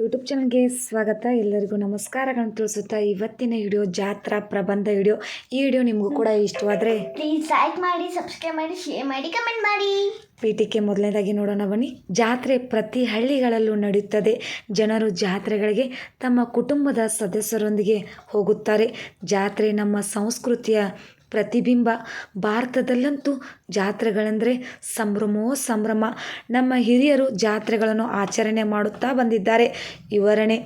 YouTube ಚಾನಲ್ಗೆ ಸ್ವಾಗತ. ಎಲ್ಲರಿಗೂ ನಮಸ್ಕಾರಗಳನ್ನು ತಿಳಿಸುತ್ತಾ ಇವತ್ತಿನ ವಿಡಿಯೋ ಜಾತ್ರಾ ಪ್ರಬಂಧ ವಿಡಿಯೋ. ಈ ವಿಡಿಯೋ ನಿಮಗೂ ಕೂಡ ಇಷ್ಟವಾದರೆ ಪ್ಲೀಸ್ ಲೈಕ್ ಮಾಡಿ ಸಬ್ಸ್ಕ್ರೈಬ್ ಮಾಡಿ ಶೇರ್ ಮಾಡಿ ಕಮೆಂಟ್ ಮಾಡಿ. ಪೀಠಿಕೆ ಮೊದಲನೇದಾಗಿ ನೋಡೋಣ ಬನ್ನಿ. ಜಾತ್ರೆ ಪ್ರತಿ ಹಳ್ಳಿಗಳಲ್ಲೂ ನಡೆಯುತ್ತದೆ ಜನರು ಜಾತ್ರೆಗಳಿಗೆ ತಮ್ಮ ಕುಟುಂಬದ ಸದಸ್ಯರೊಂದಿಗೆ ಹೋಗುತ್ತಾರೆ. ಜಾತ್ರೆ ನಮ್ಮ ಸಂಸ್ಕೃತಿಯ ಪ್ರತಿಬಿಂಬ. ಭಾರತದಲ್ಲಂತೂ ಜಾತ್ರೆಗಳೆಂದರೆ ಸಂಭ್ರಮೋ, ಸಂಭ್ರಮ. ನಮ್ಮ ಹಿರಿಯರು ಜಾತ್ರೆಗಳನ್ನು ಆಚರಣೆ ಮಾಡುತ್ತಾ ಬಂದಿದ್ದಾರೆ. ವಿವರಣೆ.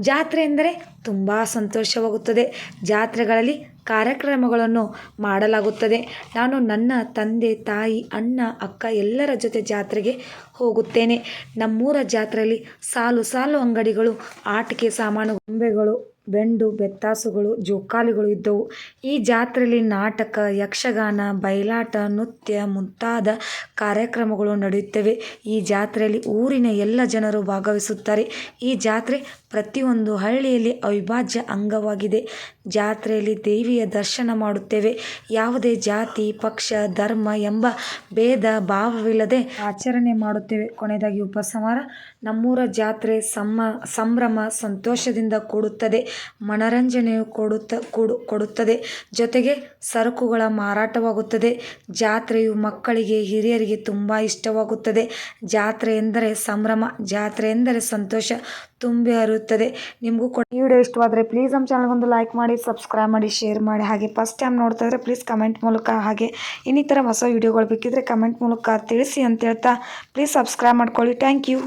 ಜಾತ್ರೆ ಎಂದರೆ ತುಂಬ ಸಂತೋಷವಾಗುತ್ತದೆ. ಜಾತ್ರೆಗಳಲ್ಲಿ ಕಾರ್ಯಕ್ರಮಗಳನ್ನು ಮಾಡಲಾಗುತ್ತದೆ. ನಾನು ನನ್ನ ತಂದೆ, ತಾಯಿ, ಅಣ್ಣ, ಅಕ್ಕ ಎಲ್ಲರ ಜೊತೆ ಜಾತ್ರೆಗೆ ಹೋಗುತ್ತೇನೆ. ನಮ್ಮೂರ ಜಾತ್ರೆಯಲ್ಲಿ ಸಾಲು ಸಾಲು ಅಂಗಡಿಗಳು, ಆಟಿಕೆ ಸಾಮಾನು, ಗೊಂಬೆಗಳು ಬೆಂಡು, ಬೆತ್ತಾಸುಗಳು, ಜೋಕಾಲಿಗಳು ಇದ್ದವು. ಈ ಜಾತ್ರೆಯಲ್ಲಿ ನಾಟಕ, ಯಕ್ಷಗಾನ, ಬಯಲಾಟ, ನೃತ್ಯ ಮುಂತಾದ ಕಾರ್ಯಕ್ರಮಗಳು ನಡೆಯುತ್ತವೆ. ಈ ಜಾತ್ರೆಯಲ್ಲಿ ಊರಿನ ಎಲ್ಲ ಜನರು ಭಾಗವಹಿಸುತ್ತಾರೆ. ಈ ಜಾತ್ರೆ ಪ್ರತಿಯೊಂದು ಹಳ್ಳಿಯಲ್ಲಿ ಅವಿಭಾಜ್ಯ ಅಂಗವಾಗಿದೆ. ಜಾತ್ರೆಯಲ್ಲಿ ದೇವಿಯ ದರ್ಶನ ಮಾಡುತ್ತೇವೆ. ಯಾವುದೇ ಜಾತಿ, ಪಕ್ಷ, ಧರ್ಮ ಎಂಬ ಭೇದ ಭಾವವಿಲ್ಲದೆ ಆಚರಣೆ ಮಾಡುತ್ತೇವೆ. ಕೊನೆಯದಾಗಿ ಉಪಸಮಾರ ನಮ್ಮೂರ ಜಾತ್ರೆ ಸಮ ಸಂಭ್ರಮ, ಸಂತೋಷದಿಂದ ಕೂಡುತ್ತದೆ. ಮನರಂಜನೆಯು ಕೊಡುತ್ತ, ಕೊಡು, ಕೊಡುತ್ತದೆ. ಜೊತೆಗೆ ಸರಕುಗಳ ಮಾರಾಟವಾಗುತ್ತದೆ. ಜಾತ್ರೆಯು ಮಕ್ಕಳಿಗೆ, ಹಿರಿಯರಿಗೆ ತುಂಬ ಇಷ್ಟವಾಗುತ್ತದೆ. ಜಾತ್ರೆ ಎಂದರೆ ಸಂಭ್ರಮ, ಜಾತ್ರೆ ಎಂದರೆ ಸಂತೋಷ, ತುಂಬಿ ಹರಿಯುತ್ತದೆ. ನಿಮಗೂ ಕೂಡ ಈ ವಿಡಿಯೋ ಇಷ್ಟವಾದರೆ ಪ್ಲೀಸ್ ನಮ್ಮ ಚಾನಲ್ಗೊಂದು ಲೈಕ್ ಮಾಡಿ ಸಬ್ಸ್ಕ್ರೈಬ್ ಮಾಡಿ ಶೇರ್ ಮಾಡಿ. ಹಾಗೆ ಫಸ್ಟ್ ಟೈಮ್ ನೋಡ್ತಾ ಇದ್ರೆ ಪ್ಲೀಸ್ ಕಮೆಂಟ್ ಮೂಲಕ ಹಾಗೆ ಇನ್ನಿತರ ಹೊಸ ವಿಡಿಯೋಗಳು ಬೇಕಿದ್ರೆ ಕಮೆಂಟ್ ಮೂಲಕ ತಿಳಿಸಿ ಅಂತ ಹೇಳ್ತಾ ಪ್ಲೀಸ್ ಸಬ್ಸ್ಕ್ರೈಬ್ ಮಾಡ್ಕೊಳ್ಳಿ. Thank you